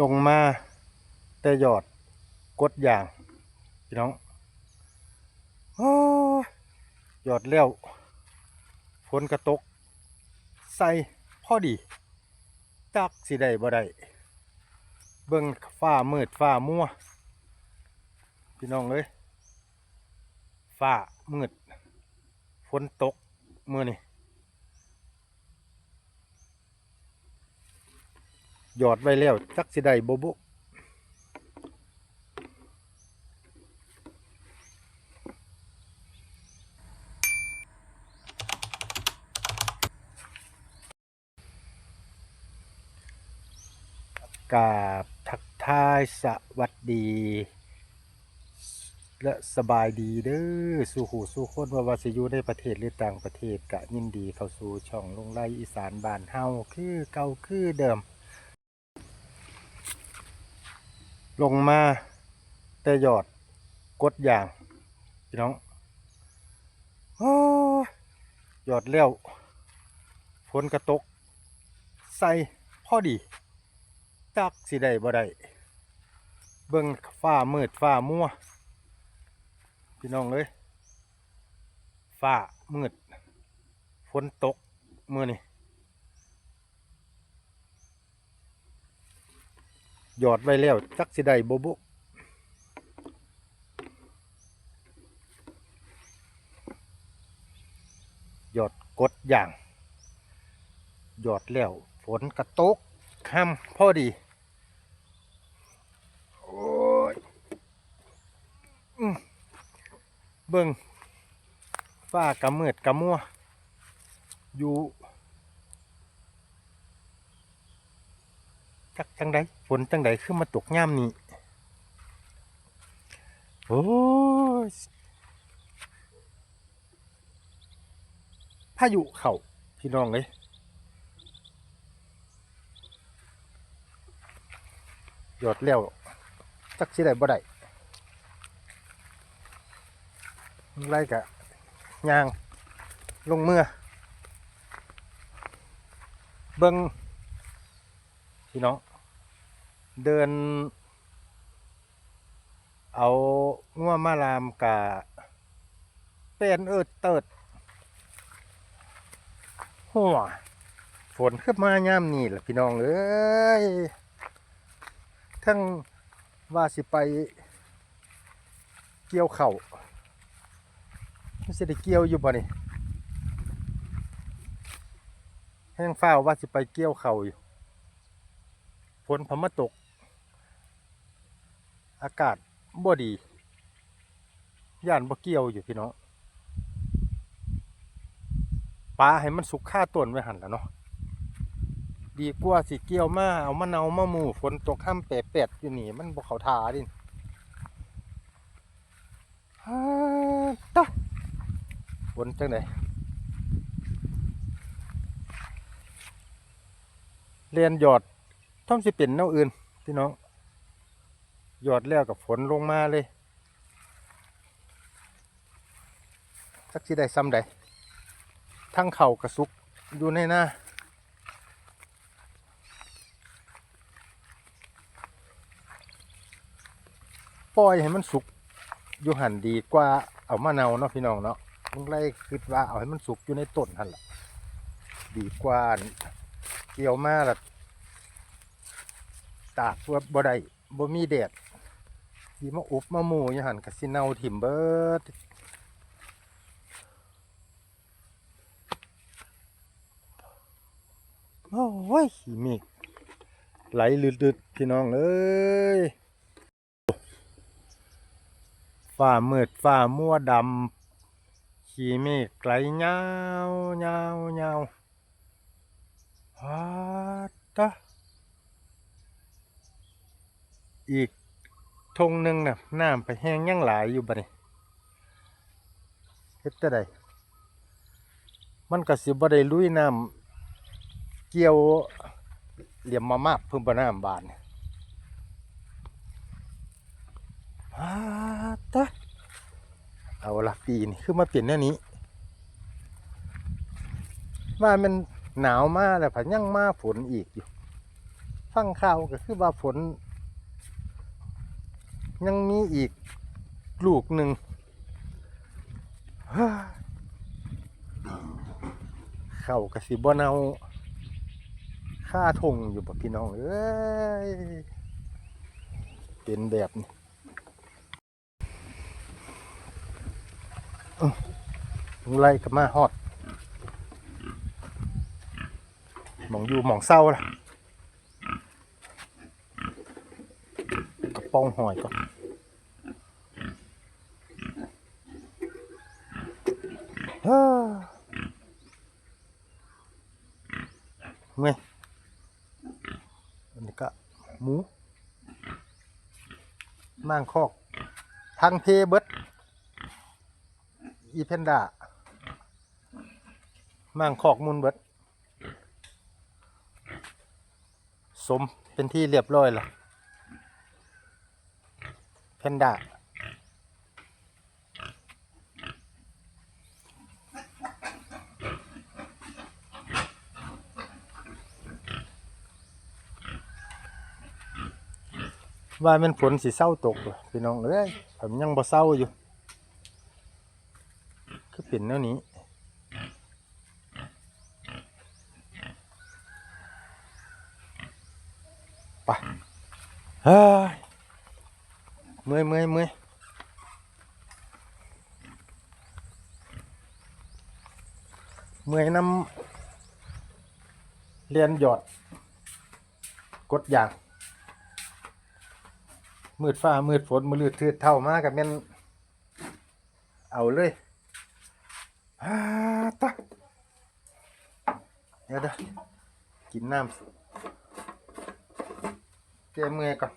ลงมาแต่หยอดกดอย่าง พี่น้องอยหยอดแล้วฝนกระตก ใส่พอดีจักสิได้บ่ได้เบิ่งฟ้ามืดฟ้ามัว พี่น้องเอ้ยฟ้ามืดฝนตกมือนี่ หยอดไว้แล้วจักสิได้บ่บุกาบทักทายสวัสดี และสบายดีเด้อสู่หูสู่คนว่าวาสิอยู่ในประเทศหรือต่างประเทศกะยินดีเข้าสู่ช่องลงไล่อีสานบ้านเฮาคือเก่าคือเดิม ลงมาแต่หยอดกดอย่างพี่น้องอยหยอดแล้วฝนกระตก ใส่พอดีจักสิได้บ่ได้เบิ่งฟ้ามืดฟ้ามัว พี่น้องเอ้ยฟ้ามืดฝนตกมือนี่ หยอดไว้แล้วจักสิได้บ่บุหยอดกดอย่าง หยอดแล้วฝนกระตกค่ำพอดีโอ้ยอเบิ่งฟ้ากำมืดกำมัวอยู่ จักจังใดฝนจังใดขึ้นมาตกย่ามนี้โอ้พายุเข่าพี่น้องเลยหยอดแล้วจักสิได้บ่ได้ไล่กะยางลงเมื่อเบิง พี่น้อง เดิน เอาง่วมาลามกะเป็นเอิดเติดหัวฝนขึ้นมายามนี่แหละพี่น้องเอ้ยทั้งว่าสิไปเกี่ยวเข่าไม่ใช่ได้เกี่ยวอยู่บ่นี่แห้งฟ้าว่าสิไปเกี่ยวเข่าอยู่ ฝนพมาตก อากาศบ่ดี ย่านบ่เกี่ยวอยู่พี่น้องปลาให้มันสุกค่าต้นไว้หันแล้วเนาะดีกว่าสิเกี่ยวมาเอามะนาวมาหมูฝนตกห้ามแปะแปดอยู่นี่มันบ่เขาทาดิตะฝนจังไดเรียนหยอด ท่อมสิเป็นแนวอื่น พี่น้องหยอดแล้วกับฝนลงมาเลยสักสิได้ซ้ำใดทั้งเข่ากระสุกอยู่ในหน้าปล่อยให้มันสุกอยู่หันดีกว่าเอามะนาวเนาะพี่น้องเนาะมึงไล่คิดว่าเอาให้มันสุกอยู่ในต้นหันละดีกว่าเกี่ยวมาละ ตากตัวบ่ได้บ่มีแดดที่มาอุบมาหมูอยู่หันกับสิเนาถิ่มเบิดโอ้ยขีมฆไหลลืดๆพี่น้องเอ้ยฝ่ามืดฝ่ามัวดำขี่เมฆไกลเงาเงาเงาฮัตตะ อีกทงหนึ่งน่ะน้ำไปแห้งยังหลายอยู่บ่นี่เฮ็ดจะไดมันก็สิบ่ได้ลุยน้ำเกี่ยวเหลี่ยมมามาบเพิ่มบ่น้ำบานนี่อาตะเอาละปีนี่คือมาเปลี่ยนแนวนี้ ว่ามันหนาวมากแล้วผันยังมาฝนอีกอยู่ ฟังข่าวก็คือว่าฝน ยังมีอีกลูกหนึ่งเข้ากระสิบ่เนาค่าทงอยู่บ่พี่น้องเอ้ยเป็นแบบนี้ไล่กับมาฮอดหมองอยู่หมองเศร้าล่ะกระป้องหอยก่อนฮ่า เมื่อันนี้ก็หมูม่างคอก ทางเพเบิดอีเพนดาม่างคอกมุนเบิดสมเป็นที่เรียบร้อยแล้วเพนดา ว่ามันฝนสิเศร้าตกเหรอพี่น้องเอ้ยผมยังบ่เศร้าอยู่ คือเป็นแนวนี้ไปเฮ้ยเมื่อยเมื่อยเมื่อยเมื่อยน้ำเรียนหยอด กดอย่าง มืดฟ้ามืดฝนมืดลืดทืดเท่ามากกับแม่นเอาเลยฮ่าตะเดี๋ยวเด้อกินน้ำแก้เมื่อยก่อน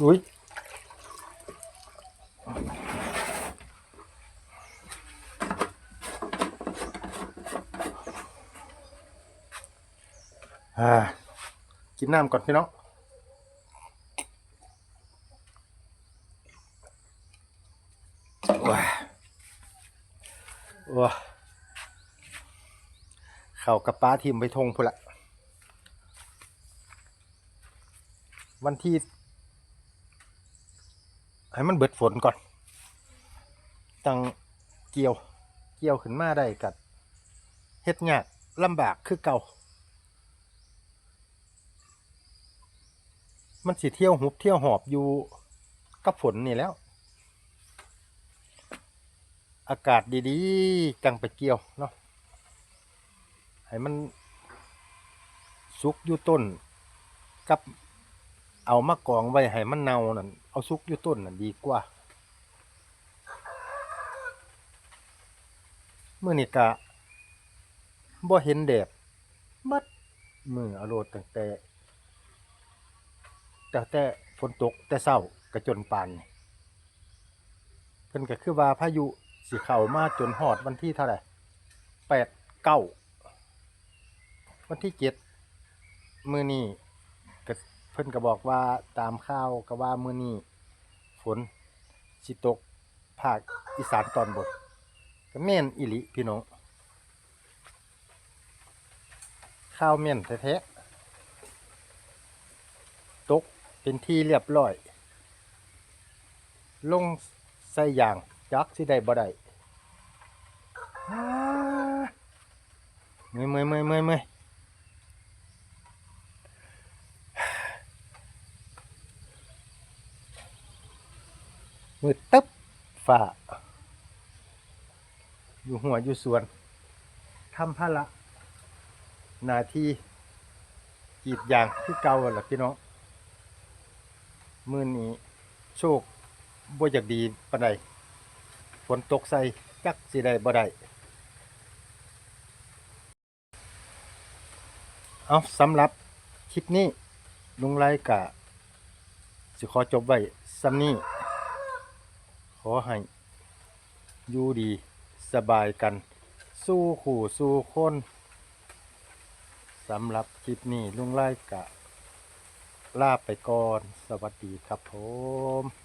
อุ้ย อ่า กินน้ำก่อนพี่น้องว้าว้าเข่ากับป้าทีมไปทงพุ่นละวันที่ ให้มันเบิดฝนก่อนตังเกี่ยว เกี่ยวขึ้นมาได้กัดเฮ็ดยากลำบากคือเก่า มันสิเที่ยวหุบเที่ยวหอบอยู่กับฝนนี่แล้ว อากาศดีๆจังไปเกี่ยวเนาะให้มันสุกอยู่ต้น กับเอามากองไว้ให้มันเน่านั่นเอาสุกอยู่ต้นนั่นดีกว่าเมื่อนี้กะบ่เห็นแดดบัดมืออโลดตั้งแต่ แต่แต่ฝนตกแต่เศร้ากระจนปานนี่เพิ่นก็คือว่าพายุสิเข้ามาจนฮอดวันที่เท่าไหร่แปดเก้าวันที่เจ็ดมือนี้ก็เพิ่นก็บอกว่าตามข่าวก็ว่ามือนี้ฝนสิตกภาคอีสานตอนบนก็แม่นอิลิพี่น้องข้าวแม่นแท้ๆ ตก เป็นที่เรียบร้อย ลงใส่ยางจักสิได้บ่ได้เมื่อยเมื่อยเมื่อยเมื่อยเมื่อยมืดตึ๊บฝ่า อยู่หัวอยู่ส่วนทำพระละนาทีกีดยางที่เก่าหล่ะพี่น้อง มื้อนี้โชคบ่อยากดีปานใดฝนตกใส่จักสิได้บ่ได้เอาสำหรับคลิปนี้ลุงไรกะสิขอจบไว้ซ้ำนี้ขอให้อยู่ดีสบายกัน สู้ขู่สู้คนสำหรับคลิปนี้ลุงไรกะ ลาไปก่อน สวัสดีครับผม